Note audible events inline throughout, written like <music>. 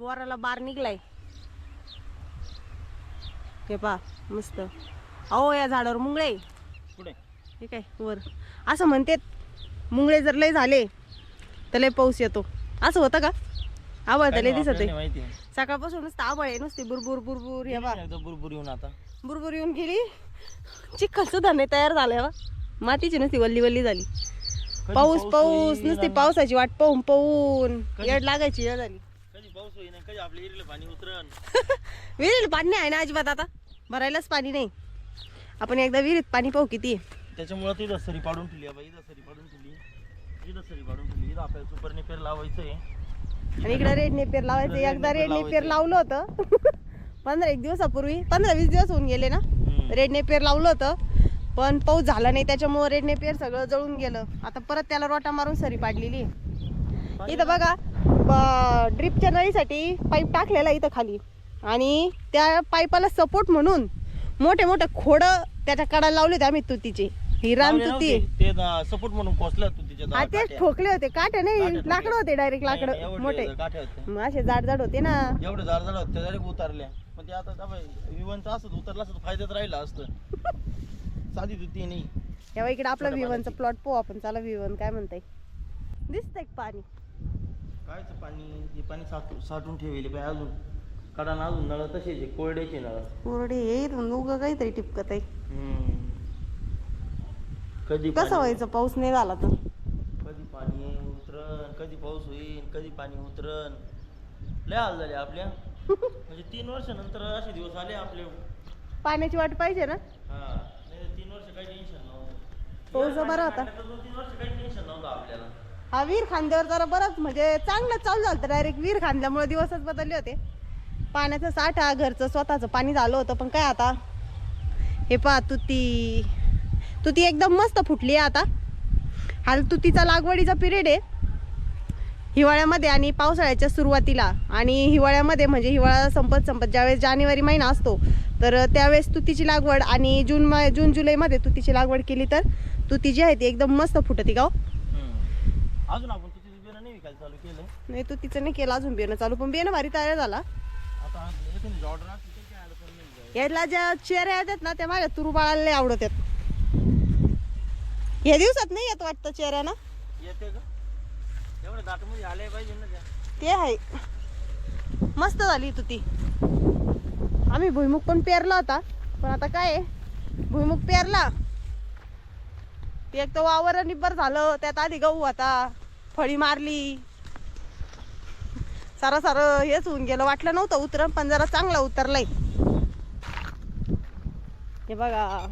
बोराला बार निघलाय. हे पा मस्त. अहो या झाडावर मुंगळे आहे. पुढे हे काय वर. असं म्हणते मुंगळे जर लय झाले तर लय पाऊस येतो. असं होतं का? आवाज लय दिसत आहे. सकाळपासूनच ताबळ आहे नुसती बुरबुर बुरबुर हे बा बुरबुर येऊन आता. बुरबुर येऊन गेली. चिखल सुद्धा नाही तयार झालाय बा मातीची नुसती वल्ली वल्ली झाली. पाऊस पाऊस नुसती पावसाची वाट पाहून पाहून. येड लागायची येड झाली. पाऊस होईना कधी आपल्या इरीला पाणी उतरण <laughs> विहिरीला पाणी नाही आहे ना अजिबात आता. भरायलाच पाणी नाही. आपण एकदा विहिरीत पाणी पाहू किती आहे. त्याच्यामुळे ती दसरी पाडून ठेवली बाई दसरी पाडून ठेवली. ही दसरी पाडून ठेवली इथं आपल्याला सुपरने पेर लावायचं आहे आणि इकडे रेड नेपेर लावायचं. इकडं red एकदा रेड नेपियर नेपेर लावलं होतं. <laughs> पंधरा एक दिवसापूर्वी. पंधरा वीस दिवस होऊन गेले ना. हम्म. रेड लावलं होतं. पण पाऊस झाला नाही. त्याच्यामुळे रेड नेपेर सगळं जळून गेलं. आता परत त्याला रोटा मारून सरी पाडलेली. आहे. इथं बघा ड्रिपच्या नळीसाठी पाईप टाकलेला इथं खाली. आणि त्या पाईपाला सपोर्ट म्हणून मोठे मोठे खोड त्याच्या कडाला लावले होते आम्ही तुतीचे. ही राम तुती. ते सपोर्ट म्हणून पोचलं हा ते. ठोकले होते. काटे नाही. लाकडं होते डायरेक्ट लाकडं. मोठे. असे जाड जाड होते ना. एवढे झाड झाड होते डायरेक्ट उतारल्या पण ते आता विवनचं असत उतरलं असतं फायद्यात राहिलं असतं. <laughs> साधी तू ती नाही तेव्हा इकडे आपला विवनचा. प्लॉट पोहू आपण. चला विवन काय म्हणताय? दिसतंय पाणी? कायचं पाणी हे पाणी साठून साठून ठेवले पाहिजे अजून. कडा अजून नळ तसेच आहे, कोरड्याचे नळ. कोरडे येईल उग काहीतरी टिपकत आहे. कधी कसं पाणी- व्हायचं? पाऊस नाही झाला तर? कधी पाणी उतरण कधी पाऊस होईल कधी पाणी उतरण लय हाल झाले आपल्या. म्हणजे तीन वर्षानंतर असे दिवस आले आपले. पाण्याची वाट पाहिजे ना? हा नाही तर तीन वर्ष काही टेन्शन नव्हतं. पाऊस बरा होता. दोन तीन वर्ष काही टेन्शन नव्हतं आपल्याला. हा वीर खांद्यावर जरा बरंच म्हणजे चांगलं चालू झालं डायरेक्ट वीर खांदल्यामुळे दिवसच बदलले होते. पाण्याचा साठा घरचं स्वतःचं पाणी झालं होतं पण काय आता? हे पहा तुती. तुती एकदम मस्त फुटली आहे आता. हा तुतीचा लागवडीचा पिरियड आहे. हिवाळ्यामध्ये आणि पावसाळ्याच्या सुरुवातीला. आणि हिवाळ्यामध्ये म्हणजे हिवाळा संपत संपत ज्यावेळेस जानेवारी महिना असतो तर त्यावेळेस तुतीची लागवड आणि जून मा जून जुलैमध्ये तुतीची लागवड केली तर तुती जी आहे ती एकदम मस्त फुटती गाव अजून आपण नाही विकायला चालू केलं. नाही तू तिचं नाही केलं अजून बियाणं चालू. पण बियाणं भारी तयार झाला. आता ऑर्डर नाही. यातला ज्या चेहऱ्या येतात ना त्या माझ्या तुरू बाळाला लय आवडत आहेत. या दिवसात नाही येत वाटतं चेहऱ्यानं येते का? एवढ्या दाटमध्ये आले पाहिजे ना त्या. ते आहे. मस्त झाली तू ती. आम्ही भुईमुग पण पेरला होता. पण आता काय आहे, भुईमुग पेरला. ते एक तर वावर निब्बर झालं त्यात आधी गहू आता फळी मारली. सारं सारं हेच होऊन गेलं. वाटलं नव्हतं उतरण पण जरा चांगला उतरलाय. हे बघा.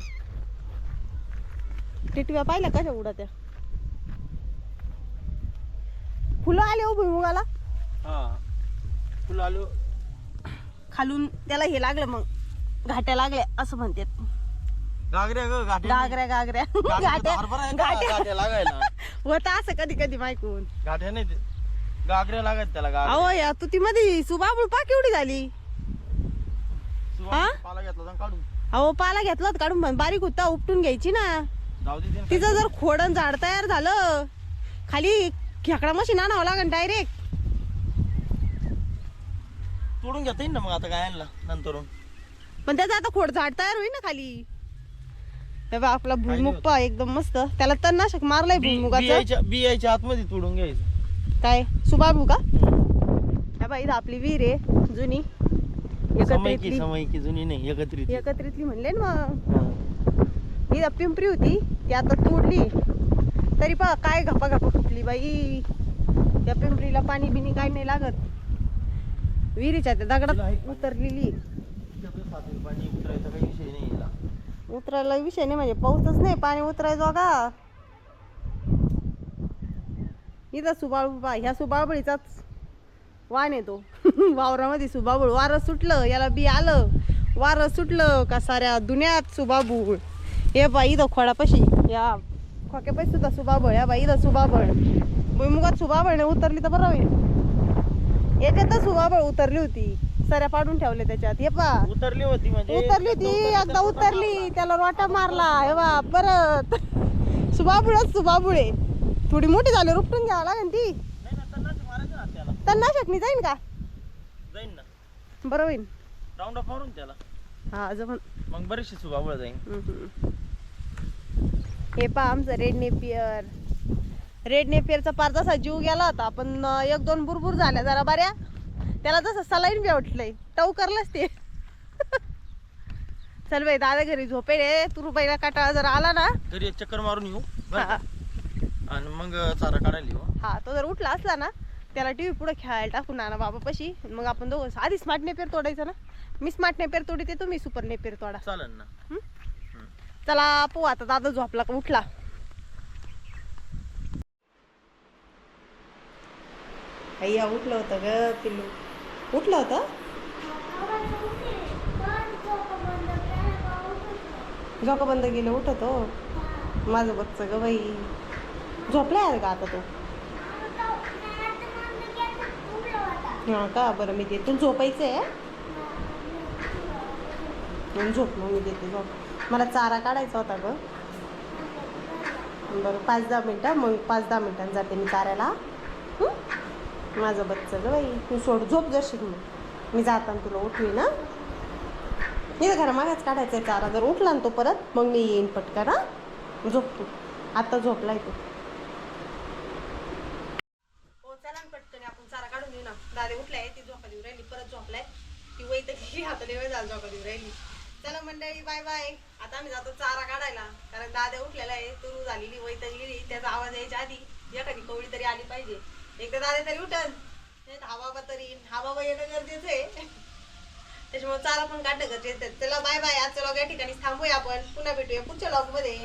टिटव्या पाहिल्या कशा उडत्या? फुलं आले हो भुईमुगाला? हा. फुलं आलो खालून त्याला हे लागलं मग. घाट्या लागल्या असं म्हणतात. गागऱ्या ग गाठ्या गागऱ्या गागऱ्या घाट्या लागायला. होता असं कधी कधी मायकून गाठ्या नाही. गागऱ्या लागायत त्याला गागऱ्या. अहो या तू ती मध्ये सुबाबुळ पा केवढी झाली हा? पाला घेतला होता काढून अहो पाला घेतला होता काढून पण बारीक होता उपटून घ्यायची ना जाऊ दे. तिचं जर खोडन झाड तयार झालं खाली खेकडा मशीन आणावं लागेल डायरेक्ट तोडून घेता येईल ना मग आता गायांना नंतर पण त्याचं आता खोड झाड तयार होईल ना खाली बा आपला भुईमुग पा एकदम मस्त. त्याला तणनाशक मारलंय भुईमुगाचं. बियाच्या आतमध्ये तोडून घ्यायचं. काय? सुबाबू का? ह्या बाई इथं आपली विहीर आहे जुनी. एकत्रितली. जुनी नाही एकत्रित एकत्रितली म्हणले ना मग. हा. इथं पिंपरी होती ती आता तोडली. तरी पहा काय घपा घपा फुटली बाई. त्या पिंपरीला पाणी बिनी काय नाही लागत. विहिरीच्या त्या दगडात उतरलेली. पाणी उतरायचा काही. उतरायला विषय नाही म्हणजे पाऊसच नाही पाणी उतरायचो का इथं सुबाळू ह्या सुबाळबळीचाच वाण येतो. <laughs> वावरामध्ये सुबाबूळ वारं सुटलं याला बी आलं. वारं सुटलं का साऱ्या दुनियात सुबाबूळ हे बाई इथं खोडापाशी या खोक्यापाशी सुद्धा सुबाबळ या बाई इथं सुबाबळ. भुईमुगात सुबाबळने उतरली तर बरं होईल. याच्यातच सुबाबळ उतरली होती. सऱ्या पाडून ठेवल्या त्याच्यात. हे पा उतरली होती म्हणजे. उतरली ती एकदा उतरली त्याला रोटा मारला. हे बा परत. सुबाबुळच सुबाबुळे. थोडी मोठी झाली रुपटून घ्यावं लागेल ती. त्याला. तणनाशकनी जाईन का? जाईन ना. बरं होईल राऊंड ऑफ मारून त्याला. हा जमन. मग बरीचशी सुबाबळ जाईन. हे पा आमचं रेड नेपियर रेड नेपियरचा पार तसा जीव गेला होता. पण एक दोन बुरबुर झाल्या जरा बऱ्या. त्याला जसं सलाईन भेटलंय टव करलंच ते. चल बाई दादा घरी झोपेल. आहे तू रुपयाला काटाळा जर आला ना. घरी एक चक्कर मारून येऊ. बरं हा? आणि मग चारा काढायला येऊ हा. तो जर उठला असला ना त्याला टीव्ही पुढे खेळायला टाकून ना बाबा पशी मग आपण दोघं आधी स्मार्ट नेपेर तोडायचं ना. मी स्मार्ट नेपेर तोडीते तुम्ही सुपर नेपेर तोडा. चालेल ना. चला पो आता दादा झोपला का उठला. अय्या उठलं होतं ग पिल्लू. उठलं होतं? झोका बंद गेलं उठतो हो. माझं बच्च ग बाई. झोपलाय का आता तो. हा का? बरं मी देते. तुला झोपायचं आहे मग झोप मग मी देते झोप. मला चारा काढायचा होता ग. बरं पाच दहा मिनटं मग पाच दहा मिनटांनी जाते मी चाऱ्याला. हं? माझं बच्चं ग बाई तू सोड झोप जशील मग मी जाताना तुला उठवी ना. नाही घरा मागाच काढायचा आहे चारा. जर उठला ना तो परत मग मी येईन पटकन हा. झोप तू. आता झोपलाय तू. हो चला ना पटकन आपण चारा काढून घेऊ ना. दादे उठलाय ती झोपा देऊ राहिली परत झोपलाय. ती वैत गेली हाताने वेळ झाला झोका देऊ राहिली. चला मंडळी बाय बाय आता आम्ही जातो चारा काढायला. कारण दादा उठलेला आहे तुरू झालेली वैत गेली त्याचा आवाज यायच्या आधी एखादी कवळी तरी आली पाहिजे. एकदा दादा तरी उठल. नाही बाबा तरी. हा बाबा येणं गरजेचं आहे. त्याच्यामुळे चारा पण काढणं गरजेचं चला बाय बाय आजच्या लॉग या ठिकाणी थांबूया आपण. पुन्हा भेटूया पुढच्या लॉगमध्ये.